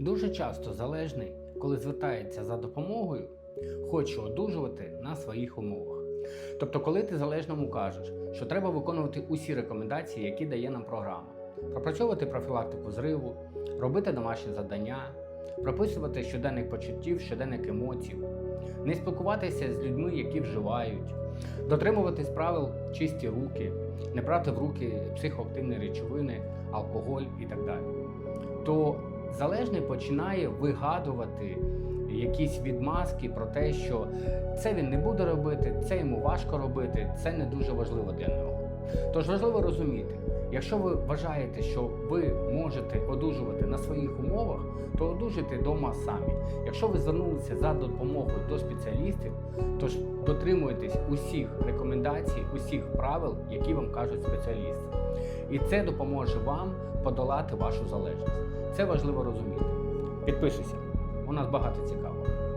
Дуже часто залежний, коли звертається за допомогою, хоче одужувати на своїх умовах. Тобто, коли ти залежному кажеш, що треба виконувати усі рекомендації, які дає нам програма, пропрацьовувати профілактику зриву, робити домашні завдання, прописувати щоденник почуттів, щоденник емоцій, не спілкуватися з людьми, які вживають, дотримуватись правил чисті руки, не брати в руки психоактивні речовини, алкоголь і так далі. То залежний починає вигадувати якісь відмазки про те, що це він не буде робити, це йому важко робити, це не дуже важливо для нього. Тож важливо розуміти, якщо ви вважаєте, що ви можете одужувати на своїх умовах, то одужуйте вдома самі. Якщо ви звернулися за допомогою до спеціалістів, то ж дотримуйтесь усіх рекомендацій, усіх правил, які вам кажуть спеціалісти. І це допоможе вам подолати вашу залежність. Це важливо розуміти. Підписуйся, у нас багато цікавого.